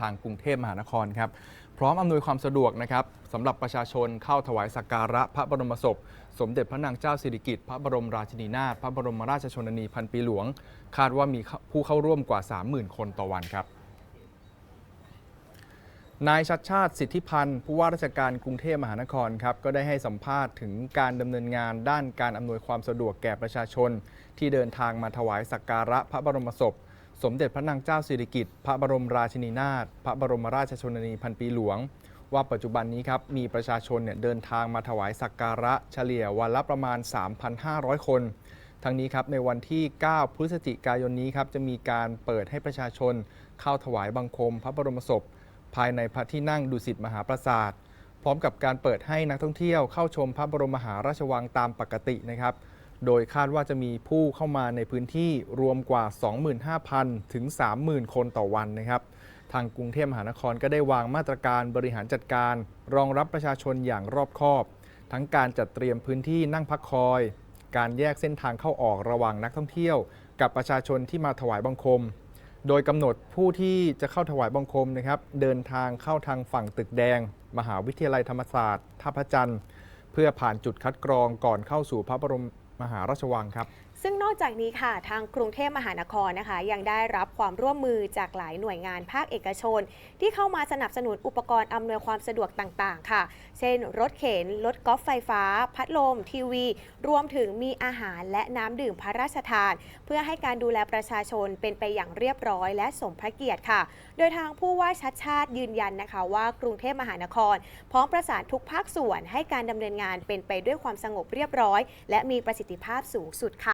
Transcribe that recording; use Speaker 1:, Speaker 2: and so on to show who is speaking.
Speaker 1: ทางกรุงเทพมหานครครับพร้อมอำนวยความสะดวกนะครับสำหรับประชาชนเข้าถวายสักการะพระบรมศพ สมเด็จพระนางเจ้าสิริกิติ์พระบรมราชินีนาถพระบรมราชชนนีพันปีหลวง คาดว่ามีผู้เข้าร่วมกว่า 30,000 คนต่อวันครับนายชัดชาติสิทธิพันธ์ผู้ว่าราชการกรุงเทพมหานครครับก็ได้ให้สัมภาษณ์ถึงการดำเนินงานด้านการอำนวยความสะดวกแก่ประชาชน ที่เดินทางมาถวายสักการะพระบรมศพ สมเด็จพระนางเจ้าสิริกิติ์พระบรมราชินีนาถพระบรมราชชนนีพันปีหลวง ว่าปัจจุบันนี้ครับมีประชาชนเนี่ยเดินทางมาถวายสักการะเฉลี่ยวันละประมาณ 3,500 คนทั้งนี้ครับในวันที่ 9 พฤศจิกายนนี้ครับจะมีการเปิดให้ประชาชนเข้าถวายบังคม พระบรมศพ ภายในพระที่นั่งดุสิตมหาปราสาท พร้อมกับการเปิดให้นักท่องเที่ยวเข้าชมพระบรมมหาราชวังตามปกตินะครับ โดยคาดว่าจะมีผู้เข้ามาในพื้นที่รวมกว่า 25,000 ถึง 30,000 คนต่อวันนะครับทางกรุงเทพมหานครก็ได้วางมาตรการบริหารจัดการ รองรับประชาชนอย่างรอบคอบ ทั้งการจัดเตรียมพื้นที่นั่งพักคอย การแยกเส้นทางเข้าออกระหว่างนักท่องเที่ยว กับประชาชนที่มาถวายบังคม โดยกำหนดผู้ที่จะเข้าถวายบังคมนะครับ เดินทางเข้าทางฝั่งตึกแดง มหาวิทยาลัยธรรมศาสตร์ท่าพระจันทร์ เพื่อผ่านจุดคัดกรองก่อนเข้าสู่พระบรม มหาราชวังครับ
Speaker 2: ซึ่งนอกจากนี้ค่ะ ทางกรุงเทพมหานครนะคะ ยังได้รับความร่วมมือจากหลายหน่วยงานภาคเอกชน ที่เข้ามาสนับสนุนอุปกรณ์อำนวยความสะดวกต่างๆ ค่ะ เช่น รถเข็น รถกอล์ฟไฟฟ้า พัดลม ทีวี รวมถึงมีอาหารและน้ำดื่มพระราชทาน เพื่อให้การดูแลประชาชนเป็นไปอย่างเรียบร้อย และสมพระเกียรติค่ะ โดยทางผู้ว่าชัดชาติยืนยันนะคะ ว่ากรุงเทพมหานคร พร้อมประสานทุกภาคส่วนให้การดำเนินงานเป็นไปด้วยความสงบเรียบร้อย และมีประสิทธิภาพสูงสุดค่ะ